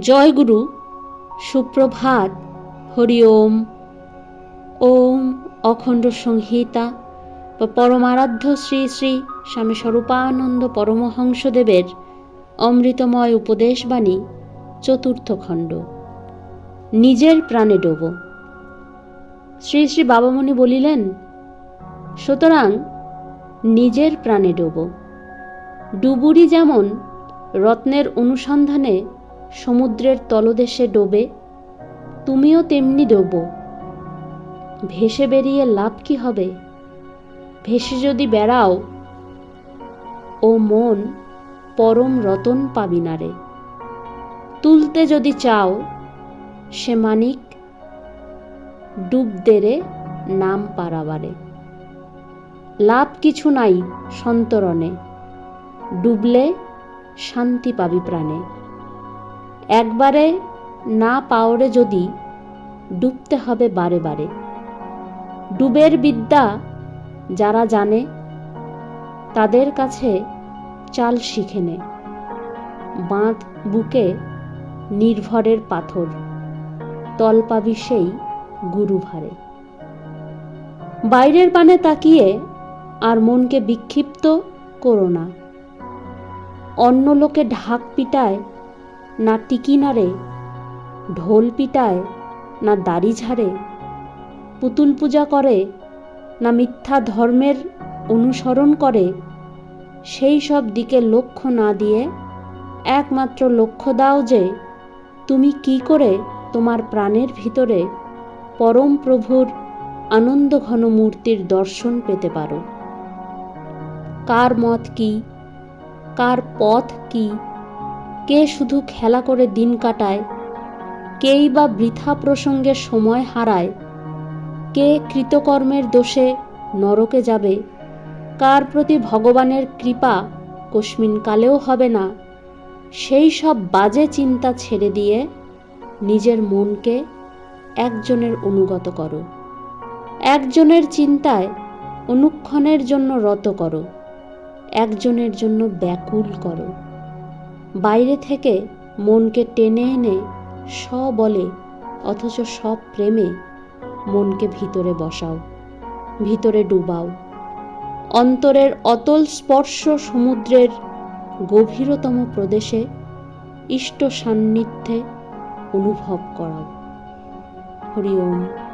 জয় গুরু সুপ্রভাত, হরি ওম। ওম অখণ্ড সংহিতা। বা পরমারাধ্য শ্রী শ্রী স্বামী স্বরূপানন্দ পরমহংসদেবের অমৃতময় উপদেশবাণী, চতুর্থ খণ্ড। নিজের প্রাণে ডোব। শ্রী শ্রী বাবামণি বলিলেন, সুতরাং নিজের প্রাণে ডোব। ডুবুরি যেমন রত্নের অনুসন্ধানে সমুদ্রের তলদেশে ডোবে, তুমিও তেমনি ডোব। ভেসে বেরিয়ে লাভ কি হবে? ভেসে যদি বেড়াও, ও মন পরম রতন পাবি না রে। তুলতে যদি চাও, সে মানিক ডুব দেরে নাম পারাবারে। লাভ কিছু নাই সন্তরণে, ডুবলে শান্তি পাবি প্রাণে। একবারে না পাওরে যদি ডুবতে হবে বারে বারে। ডুবের বিদ্যা যারা জানে, তাদের কাছে চাল শিখে নে। বাঁধ বুকে নির্ভরের পাথর, তল পাবি সেই গুরু ভারে। বাইরের পানে তাকিয়ে আর মনকে বিক্ষিপ্ত করো না। অন্য লোকে ঢাক পিটায় না টিকি নাড়ে, ঢোল পিটায় না দাড়ি ঝাড়ে, পুতুল পূজা করে না মিথ্যা ধর্মের অনুসরণ করে, সেই সব দিকে লক্ষ্য না দিয়ে একমাত্র লক্ষ্য দাও যে তুমি কি করে তোমার প্রাণের ভিতরে পরম প্রভুর আনন্দ ঘন মূর্তির দর্শন পেতে পারো। কার মত কি? কার পথ কি? কে শুধু খেলা করে দিন কাটায়, কেই বা বৃথা প্রসঙ্গে সময় হারায়, কে কৃতকর্মের দোষে নরকে যাবে, কার প্রতি ভগবানের কৃপা কস্মিন কালেও হবে না, সেই সব বাজে চিন্তা ছেড়ে দিয়ে নিজের মনকে একজনের অনুগত করো। একজনের চিন্তায় অনুক্ষণের জন্য রত করো, একজনের জন্য ব্যাকুল করো। বাইরে থেকে মনকে টেনে এনে স বলে, অথচ সব প্রেমে মনকে ভিতরে বসাও, ভিতরে ডুবাও। অন্তরের অতল স্পর্শ সমুদ্রের গভীরতম প্রদেশে ইষ্ট সান্নিধ্যে অনুভব করাও। হরি ওম।